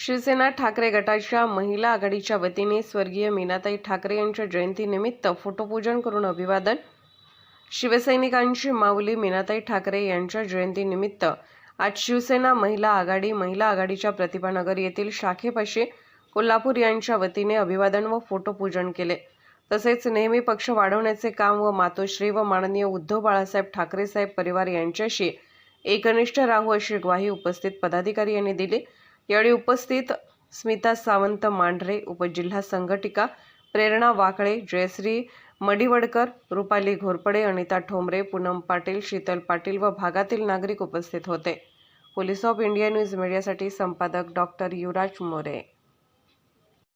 शिवसेना ठाकरे गटाच्या महिला आघाडीच्या वतीने स्वर्गीय मीनाताई ठाकरे यांच्या जयंतीनिमित्त फोटोपूजन करून अभिवादन. शिवसैनिकांची माऊली मीनाताई ठाकरे यांच्या जयंतीनिमित्त आज शिवसेना महिला आघाडी महिला आघाडीच्या प्रतिभानगर येथील शाखेपाशी कोल्हापूर यांच्या वतीने अभिवादन व फोटोपूजन केले. तसेच नेहमी पक्ष वाढवण्याचे काम व मातोश्री व माननीय उद्धव बाळासाहेब ठाकरे साहेब परिवार यांच्याशी एकनिष्ठ राहू अशी ग्वाही उपस्थित पदाधिकारी यांनी दिली. यावेळी उपस्थित स्मिता सावंत मांढरे उपजिल्हा संघटिका प्रेरणा वाकळे जयश्री मडिवडकर रुपाली घोरपडे अनिता ठोंबरे पूनम पाटील शीतल पाटील व भागातील नागरिक उपस्थित होते. पोलीस ऑफ इंडिया न्यूज मीडियासाठी संपादक डॉक्टर युवराज मोरे.